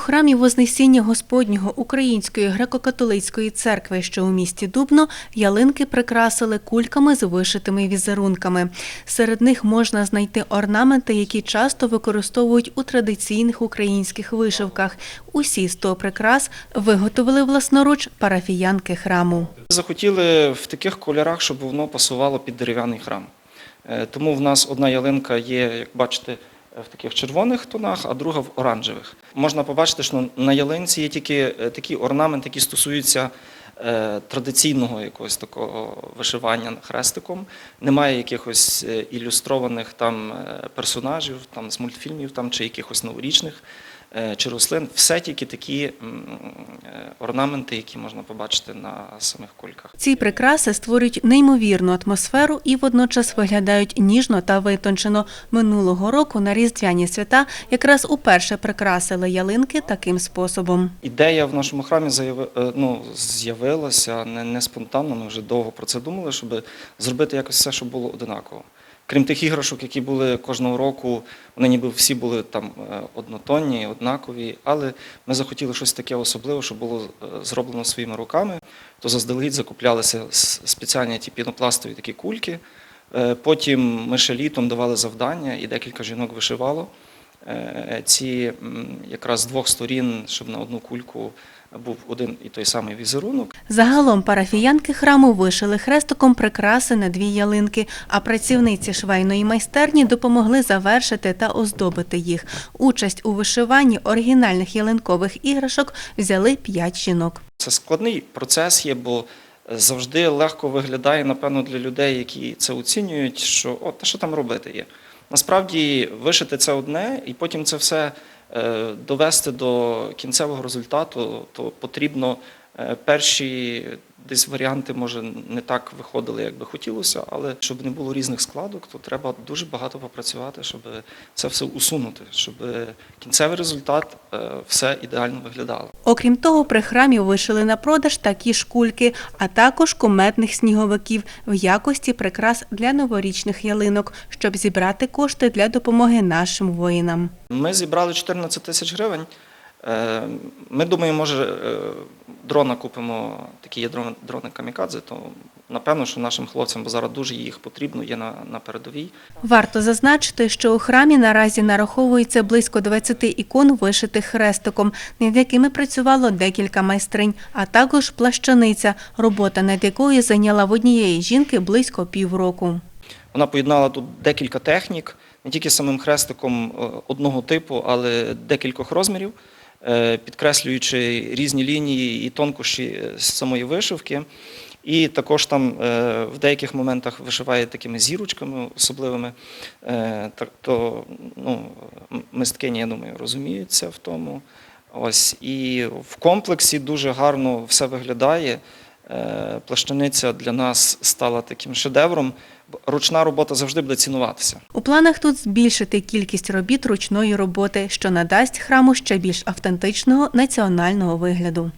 храмі Вознесіння Господнього Української греко-католицької церкви, що у місті Дубно, ялинки прикрасили кульками з вишитими візерунками. Серед них можна знайти орнаменти, які часто використовують у традиційних українських вишивках. Усі сто прикрас виготовили власноруч парафіянки храму. Захотіли в таких кольорах, щоб воно пасувало під дерев'яний храм. Е, Тому в нас одна ялинка є, як бачите, в таких червоних тонах, а друга в оранжевих. Можна побачити, що на ялинці є тільки е, такі орнаменти, які стосуються е, традиційного якогось такого вишивання хрестиком. Немає якихось е, ілюстрованих там персонажів там, з мультфільмів там, чи якихось новорічних чи рослин. Все тільки такі е, орнаменти, які можна побачити на самих кульках. Ці прикраси створюють неймовірну атмосферу і водночас виглядають ніжно та витончено. Минулого року на різдвяні свята якраз уперше прикрасили ялинки таким способом. Ідея в нашому храмі е, ну, з'явилася не, не спонтанно, ми вже довго про це думали, щоб зробити якось все, щоб було одинаково. Крім тих іграшок, які були кожного року, вони ніби всі були там е, однотонні, однакові, але ми захотіли щось таке особливе, що було е, зроблено своїми руками, то заздалегідь закуплялися спеціальні ті пінопластові такі кульки. Е, Потім ми ще літом давали завдання, і декілька жінок вишивало ці якраз з двох сторін, щоб на одну кульку був один і той самий візерунок. Загалом парафіянки храму вишили хрестиком прикраси на дві ялинки, а працівниці швейної майстерні допомогли завершити та оздобити їх. Участь у вишиванні оригінальних ялинкових іграшок взяли п'ять жінок. Це складний процес є, бо завжди легко виглядає, напевно, для людей, які це оцінюють, що о, та що там робити є. Насправді вишити це одне, і потім це все е, довести до кінцевого результату, то потрібно е, перші десь варіанти, може, не так виходили, як би хотілося, але щоб не було різних складок, то треба дуже багато попрацювати, щоб це все усунути, щоб кінцевий результат е, все ідеально виглядало. Окрім того, при храмі вишили на продаж такі ж кульки, а також куметних сніговиків в якості прикрас для новорічних ялинок, щоб зібрати кошти для допомоги нашим воїнам. Ми зібрали 14 тисяч гривень. Е, Ми думаємо, може, е, дрона купимо, такі є дрони, дрони камікадзе, то напевно, що нашим хлопцям, бо зараз дуже їх потрібно, є на, на передовій. Варто зазначити, що у храмі наразі нараховується близько 20 ікон, вишитих хрестиком, над якими працювало декілька майстринь, а також плащаниця, робота над якою зайняла в однієї жінки близько півроку. Вона поєднала тут декілька технік, не тільки самим хрестиком е, одного типу, але декількох розмірів, підкреслюючи різні лінії і тонкощі е, самої вишивки. І також там е, в деяких моментах вишиває такими зірочками особливими. Е, Так то ну, мисткині, я думаю, розуміються в тому. Ось і в комплексі дуже гарно все виглядає. Е, Плащаниця для нас стала таким шедевром. Ручна робота завжди буде цінуватися. У планах тут збільшити кількість робіт ручної роботи, що надасть храму ще більш автентичного національного вигляду.